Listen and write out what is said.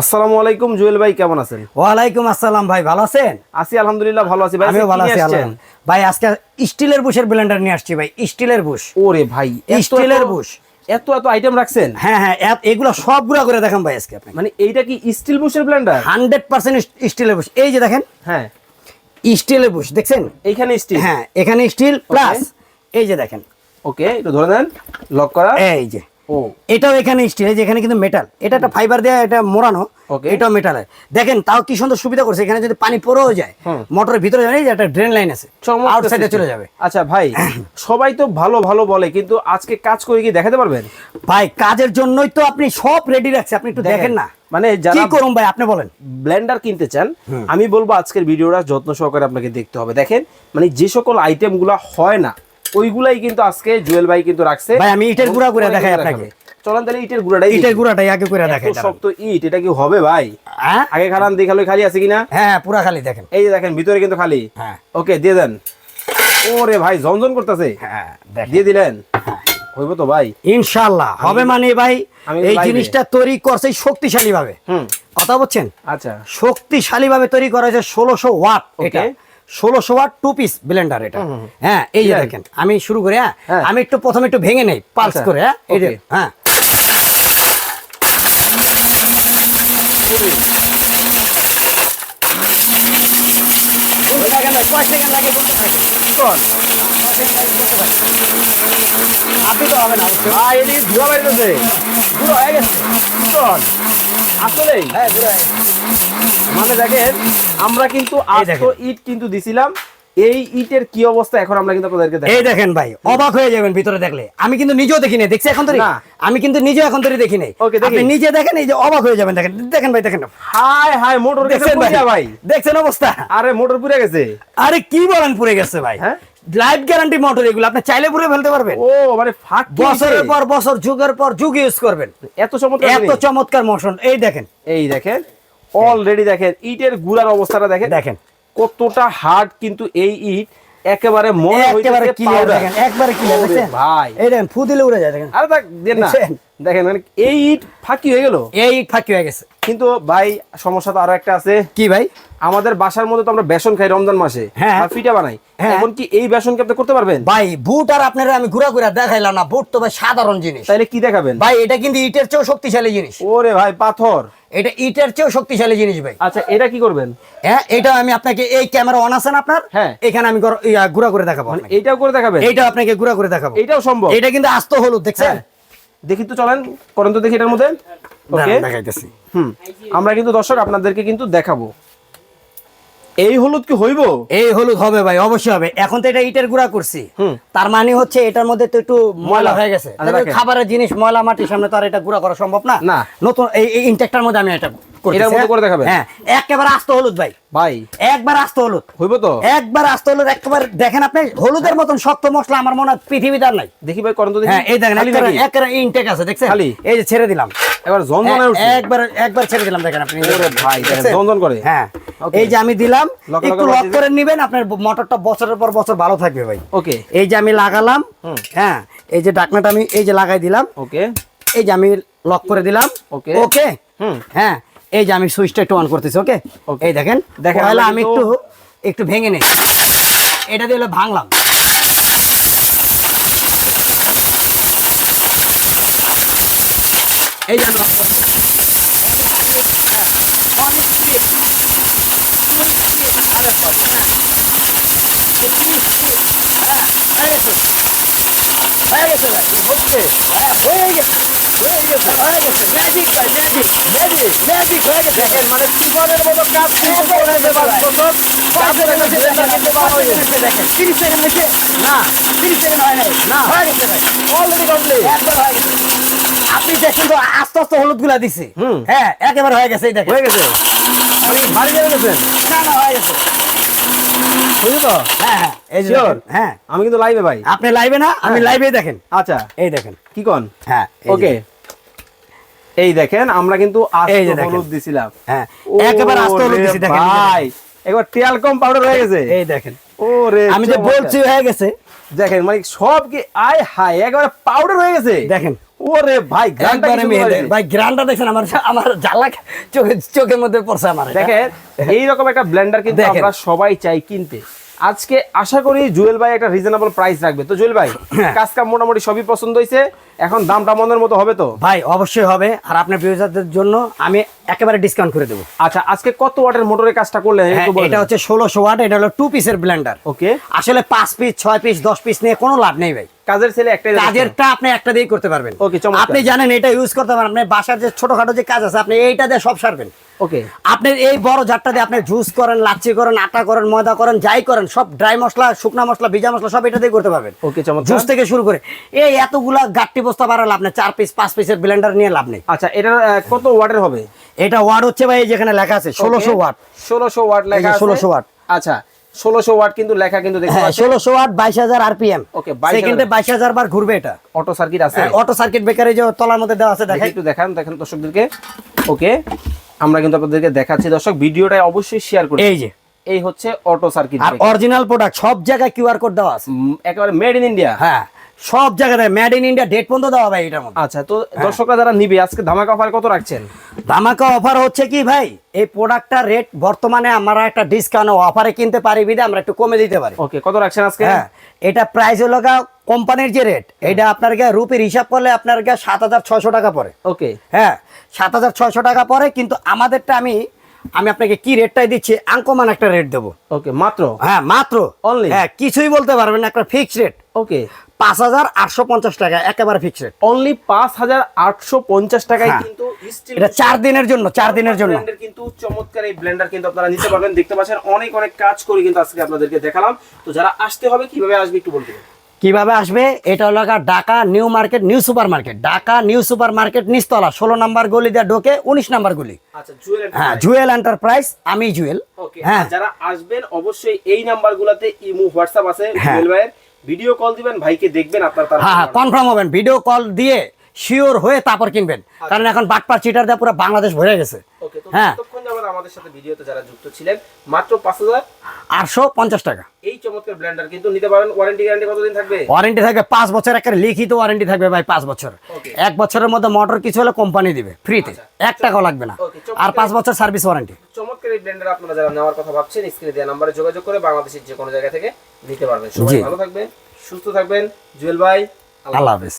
আসসালামু আলাইকুম জুয়েল ভাই কেমন আছেন? ওয়ালাইকুম আসসালাম ভাই ভালো আছেন? আছি আলহামদুলিল্লাহ ভালো আছি। ভাই আমিও ভালো আছি? ভাই আজকে স্টিলের বুশের ব্লেন্ডার নিয়ে আসছি ভাই স্টিলের বুশ। ওরে ভাই স্টিলের বুশ। এত এত আইটেম রাখছেন? হ্যাঁ হ্যাঁ এগুলো সবগুলা করে দেখাম ভাই আজকে আপনি মানে এইটা কি স্টিল বুশের ব্লেন্ডার হান্ড্রেড পার্সেন্ট স্টিলের বুশ। এই যে দেখেন হ্যাঁ। স্টিলের বুশ দেখছেন? এইখানে স্টিল হ্যাঁ এখানে স্টিল প্লাস এই যে দেখেন। ওকে একটু ধরে দেন লক করা। এই যে এটাও এখানে স্টিল এই যে এখানে কিন্তু মেটাল এটা একটা ফাইবার দেওয়া এটা মোড়ানো. এটাও মেটালের দেখেন তাও কি সুন্দর সুবিধা করছে এখানে যদি পানি পরেও যায়। মোটরের ভিতরে যাবে এই যে একটা ড্রেন লাইন আছে আউটসাইডে চলে যাবে। আচ্ছা ভাই সবাই তো ভালো ভালো বলে কিন্তু আজকে কাজ করে কি দেখাতে পারবেন? ভাই কাজের জন্যই তো আপনি সব রেডি রাখছে আপনি একটু দেখেন না। মানে যারা করুন ভাই আপনি বলেন। ব্লেন্ডার কিনতে চান আমি বলব আজকের ভিডিওটা যত্ন সহকারে আপনাকে দেখতে হবে। দেখেন মানে যে সকল আইটেমগুলা হয় না ওইগুলাই কিন্তু আজকে জুয়েল ভাই কিন্তু রাখছে। ভাই, আমি ইটের গুঁড়া করে দেখাই আপনাকে। চলেন তাহলে ইটের গুঁড়াটাই ইটের। গুঁড়াটাই আগে করে এত শক্ত ইট এটা কি হবে ভাই? হ্যাঁ? আগে খালান দেখাল খালি আছে কিনা? হ্যাঁ পুরা খালি দেখেন। এই যে দেখেন ভিতরে কিন্তু খালি। হ্যাঁ। ওকে দিয়ে দেন। ওরে ভাই ঝনঝন করতেছে। হ্যাঁ দেখেন। দিয়ে দিলেন? হইব তো ভাই। ইনশাআল্লাহ। হবে মানে ভাই এই জিনিসটা তৈরি করছে শক্তিশালী ভাবে হুম। কথা বলছেন? আচ্ছা। শক্তিশালী ভাবে তৈরি করা হয়েছে ষোলোশো ওয়াট. এটা। ষোলোশো ওয়াট টু পিস ব্লেন্ডার এটা। হ্যাঁ এই যে দেখেন আমি শুরু করে হ্যাঁ? হ্যাঁ। আমি একটু প্রথমে একটু ভেঙে নেই পালস আচ্ছা, করে হ্যাঁ? এই যে হ্যাঁ। কয় সেকেন্ড লাগে বলতে থাকেন। আপনি তো হবে না ভাই ধোয়া পুরো হয়ে গেছে আসলেই হ্যাঁ হয়ে। মানে দেখেন আমরা কিন্তু ইট কিন্তু দিছিলাম এই ইটের কি অবস্থা এখন আমরা কিন্তু আপনাদেরকে এই দেখেন ভাই অবাক হয়ে যাবেন ভিতরে দেখলে। আমি কিন্তু নিজেও দেখি নাই দেখছি এখন তো না। আমি কিন্তু নিজেও এখন তো দেখি নাই। আপনি নিজে দেখেন এই যে অবাক হয়ে যাবেন দেখেন দেখেন ভাই দেখেন। হাই হাই মোটর গেছে দেখছেন ভাই? ভাই। দেখছেন অবস্থা? আরে মোটর পুড়ে গেছে। আরে কি বলেন পুড়ে গেছে ভাই? হ্যাঁ? লাইফ গ্যারান্টি মোটর এগুলো আপনি চাইলে পুড়ে ফেলতে পারবেন। ও মানে ফাঁক কি বছরের পর বছর যুগের পর যুগ ইউজ করবেন। এত চমৎকার এত চমৎকার মোশন এই দেখেন। এই দেখেন অলরেডি দেখেন ইটের গুড়ার অবস্থাটা দেখেন। দেখেন। কতটা হার্ড কিন্তু এই ইট একেবারে মনে একেবারে হইতেছে ক্লিয়ার দেখেন একবারে ক্লিয়ার ওরে দেখেন ভাই। এই দেখেন ফু দিলে উড়ে যায় দেখেন। আরে দেখ দেন না। দেখেন মানে এই ইট ফাঁকি হয়ে গেল? এই ইট ফাঁকি হয়ে গেছে। কিন্তু ভাই সমস্যা তো আরও একটা আছে। কি ভাই? আমাদের বাসার মধ্যে তো আমরা বেসন খাই রমজান মাসে। হ্যাঁ। পিঠা বানাই। হ্যাঁ। এখন কি এই বেসন কি আপনি করতে পারবেন? ভাই বুট আর আপনারা আমি ঘুরা ঘুরা দেখাইলাম না। বুট তো ভাই সাধারণ জিনিস। তাইলে কি দেখাবেন? ভাই এটা কিন্তু ইটের চেয়েও শক্তিশালী জিনিস। ওরে ভাই পাথর। এটা ইটের চেয়েও শক্তিশালী জিনিস ভাই। আচ্ছা এটা কি করবেন? হ্যাঁ এটা আমি আপনাকে এই ক্যামেরা অন আছেন আপনার? হ্যাঁ। এখানে আমি ঘুরা করে দেখাবো এটাও করে দেখাবেন? এইটা আপনাকে ঘুরা করে দেখাবো। এটাও সম্ভব? এটা কিন্তু আস্ত হলুদ দেখছেন? হ্যাঁ। দেখি তো চলেন করেন তো দেখি এটার মধ্যে। ওকে দেখাইতেছি। হুম। আমরা কিন্তু দর্শক আপনাদেরকে কিন্তু দেখাবো। এই হলুদ কি হইব? এই হলুদ হবে ভাই অবশ্যই হবে। এখন তো এটা ইটের গুঁড়া করছি। তার মানে হচ্ছে এটার মধ্যে তো একটু ময়লা। হয়ে গেছে। আচ্ছা। খাবারের জিনিস ময়লা মাটির সামনে তো আর এটা গুঁড়া করা সম্ভব না। না। নতুন এই ইনটেকটার মধ্যে আমি এটা এটার মধ্যে হ্যাঁ? করে দেখাবেন? হ্যাঁ একেবারে আস্ত হলুদ ভাই। ভাই। একবার আস্ত হলুদ। হইব তো? একবার আস্ত হলুদ একবার দেখেন আপনি হলুদের মতন শক্ত মশলা আমার মনে হয় পৃথিবীতে আর নাই। দেখি ভাই করেন তো দেখি। হ্যাঁ এই দেখেন একেবারে ইনটেক আছে দেখছেন? খালি? এই যে ছেড়ে দিলাম। এবার ঝনঝনে উঠছে একবার একবার ছেড়ে দিলাম দেখেন আপনি ওরে ভাই, দেখেন? ঝনঝন করে। হ্যাঁ. এই যে আমি দিলাম একটু লক করে নিবেন আপনার মোটরটা বছরের পর বছর ভালো থাকবে ভাই ওকে এই যে আমি লাগালাম হ্যাঁ এই যে ডাকনাটা আমি এই যে লাগাই দিলাম ওকে এই যে আমি লক করে দিলাম. ওকে হুম। হ্যাঁ এই যে আমি সুইচটা একটু অন করতেছি ওকে. এই দেখেন দেখেন, আমি একটু একটু ভেঙে নেই এটা দিয়ে ভাঙলাম এই যে আমি lock করলাম। হ্যাঁ, অনেক speed। অনেক speed। আরে বাবা, হ্যাঁ। অনেক speed। হ্যাঁ, হয়ে গেছে। হয়ে গেছে হ্যাঁ, হয়ে গেছে হয়ে গেছে হয়ে গেছে ম্যাজিক ভাই ম্যাজিক ম্যাজিক ম্যাজিক হয়ে গেছে দেখেন মানে টিফনের মতো কাজ কিন্তু একদম করে হয়েছে দেবার ভাই। বছর কাজের কাজের মধ্যে মধ্যে দেখেন, কিন্তু বার হয়ে গেছে। দেখেন, 30 সেকেন্ড হয়েছে? না। তিরিশ সেকেন্ড হয় নাই। না। হয়ে গেছে ভাই অলরেডি কমপ্লিট একবার হয়ে গেছে। আপনি দেখছেন তো আস্তে আস্তে হলুদগুলা দিছে। হুম। হ্যাঁ একেবারে হয়ে গেছে এই দেখেন। হয়ে গেছে। আপনি যাবেন গেছেন না না হয়ে গেছে। তো হ্যাঁ হ্যাঁ এই দেখেন, হ্যাঁ। আমি কিন্তু লাইভে ভাই। আপনি লাইভে না? আমি হ্যাঁ। লাইভে দেখেন। আচ্ছা। এই দেখেন। কি কোন? হ্যাঁ। ওকে এই দেখেন আমরা কিন্তু আস্ত এই হলুদ দিছিলাম। হ্যাঁ একেবারে আস্তে হলুদ দিছি দেখেন ভাই। একবার তেল কম পাউডার হয়ে গেছে। এই দেখেন। ওরে আমি যে বলছি হয়ে গেছে। দেখেন মানে সব কি আয় হাই একবার পাউডার হয়ে গেছে। দেখেন ওরে ভাই একবারে মেলে ভাই গ্রানটা দেখেন আমার আমার জ্বালা চোখে চোখের মধ্যে পড়ছে আমার। দেখেন এইরকম একটা ব্লেন্ডার কিন্তু। আমরা সবাই চাই কিনতে আজকে আশা করি জুয়েল ভাই একটা রিজনেবল প্রাইস রাখবে তো জুয়েল ভাই হ্যাঁ। কাজ কাম মোটামুটি সবই পছন্দ হয়েছে এখন দামটা মনের মতো হবে তো? ভাই অবশ্যই হবে। আর আপনার ভিউজারদের জন্য আমি একেবারে ডিসকাউন্ট করে দেবো। আচ্ছা আজকে কত ওয়াটের মোটরের কাজটা করলেন? হ্যাঁ, এটা হচ্ছে ষোলোশো ওয়াট এটা হলো টু পিসের ব্লেন্ডার ওকে। আসলে পাঁচ পিস ছয় পিস দশ পিস নিয়ে কোনো লাভ নেই ভাই। কাজের ছেলে একটাই কাজের কাজেরটা আপনি একটা দিয়েই করতে পারবেন। চমৎকার। আপনি জানেন এটা ইউজ করতে পারেন আপনি বাসার যে ছোটখাটো যে কাজ আছে আপনি এইটা দিয়ে সব সারবেন। ওকে। আপনি এই বড় জারটা দিয়ে আপনি জুস করেন লাচ্ছি করেন আটা করেন ময়দা করেন যাই করেন সব ড্রাই মশলা শুকনা মশলা ভিজা মশলা সব এটা দিয়ে করতে পারবেন। ওকে জুস থেকে শুরু করে এই এতগুলা গাট্টি বস্তা বাড়া লাভ নেই চার পিস পাঁচ পিসের ব্লেন্ডার নিয়ে লাভ নেই। আচ্ছা আহ, কত ওয়াটের হবে? এটা ওয়াট হচ্ছে ভাই যেখানে লেখা আছে ষোলোশো ওয়াট। ষোলোশো ওয়াট লেখা 1600 watt। আচ্ছা ষোলোশো ওয়াট কিন্তু লেখা কিন্তু হ্যাঁ ষোলোশো ওয়াট বাইশ হাজার আরপিএম। 22,000 সেকেন্ডে বাইশ হাজার বার ঘুরবে এটা। অটো সার্কিট আছে? অটো সার্কিট ব্রেকারে যে তলার মধ্যে দেওয়া আছে দেখে একটু দেখান দেখেন দর্শকদেরকে। ওকে আমরা কিন্তু আপনাদেরকে দেখাচ্ছি। দর্শক ভিডিওটা অবশ্যই শেয়ার করুন এই যে। এই হচ্ছে অটো সার্কিট আর অরিজিনাল প্রোডাক্ট সব জায়গায় কিউআর কোড দেওয়া আছে। একেবারে মেড ইন ইন্ডিয়া হ্যাঁ। সব জায়গায় মেড ইন ইন্ডিয়া ডেট পর্যন্ত দেওয়া ভাই এটার মধ্যে। আচ্ছা তো দর্শকরা যারা নিবে আজকে ধামাকা অফার কত রাখছেন? ধামাকা অফার হচ্ছে কি ভাই? এই প্রোডাক্টটার রেট বর্তমানে আমরা একটা ডিসকাউন্ট অফারে কিনতে পারি বিদে আমরা একটু কমে দিতে পারি। ওকে কত রাখছেন আজকে? হ্যাঁ এটা প্রাইস হলো কোম্পানির যে রেট এটা আপনার গা রুপির হিসাব করলে আপনার গা সাত হাজার ছয়শো টাকা পড়ে। ওকে হ্যাঁ সাত হাজার ছয়শো টাকা পরে কিন্তু আমাদেরটা আমি আমি আপনাকে কি রেটটাই দিচ্ছি আঙ্কমান একটা রেট দেবো। ওকে মাত্র? হ্যাঁ মাত্র। অনলি হ্যাঁ কিছুই বলতে পারবেন না একটা ফিক্সড রেট ওকে পাঁচ হাজার আটশো পঞ্চাশ টাকা একেবারে ফিক্সড রেট অনলি পাঁচ হাজার আটশো পঞ্চাশ টাকায় হ্যাঁ। কিন্তু এটা চার দিনের জন্য চার দিনের জন্য। কিন্তু চমৎকার এই ব্লেন্ডার কিন্তু আপনারা নিতে পারবেন। দেখতে পাচ্ছেন অনেক অনেক কাজ করে কিন্তু আজকে আপনাদেরকে দেখালাম। তো যারা আসতে হবে কীভাবে আসবে একটু বলতে কীভাবে আসবে? এটা হলো Dhaka new market new super market Dhaka new super market নিচতলা ষোলো নাম্বার গলি দিয়ে ঢোকে উনিশ নাম্বার গলি। আচ্ছা হ্যাঁ জুয়েল এন্টারপ্রাইজ আমি জুয়েল হ্যাঁ। যারা আসবেন অবশ্যই এই নাম্বারগুলোতে ইমো হোয়াটসঅ্যাপ আছে। হ্যাঁ। জুয়েল ভাইয়ের ভিডিও কল দিবেন ভাইকে দেখবেন আপনার হ্যাঁ হ্যাঁ কনফার্ম হবেন। ভিডিও কল দিয়ে শিওর হয়ে তারপর কিনবেন। কারণ এখন বাটপার চিটার দিয়ে পুরো বাংলাদেশ ভরে গেছে। হ্যাঁ। আমাদের সাথে ভিডিওতে যারা যুক্ত ছিলেন মাত্র পাঁচ হাজার আটশো পঞ্চাশ টাকা। এই চমৎকার ব্লেন্ডার কিন্তু নিতে পারেন। ওয়ারেন্টি গ্যারান্টি কতদিন থাকবে? ওয়ারেন্টি থাকবে পাঁচ বছর একটা লিখিত ওয়ারেন্টি থাকবে ভাই পাঁচ বছর। এক বছরের মধ্যে মোটর কিছু হলে কোম্পানি দিবে ফ্রিতে এক টাকাও লাগবে না। আর পাঁচ বছর সার্ভিস ওয়ারেন্টি চমৎকার এই ব্লেন্ডার আপনারা যারা নেওয়ার কথা ভাবছেন স্ক্রিনে দেওয়া নাম্বারে যোগাযোগ করে বাংলাদেশের যে কোনো জায়গা থেকে নিতে পারবেন। সবাই ভালো থাকবেন সুস্থ থাকবেন। জুয়েল ভাই আল্লাহ হাফেজ।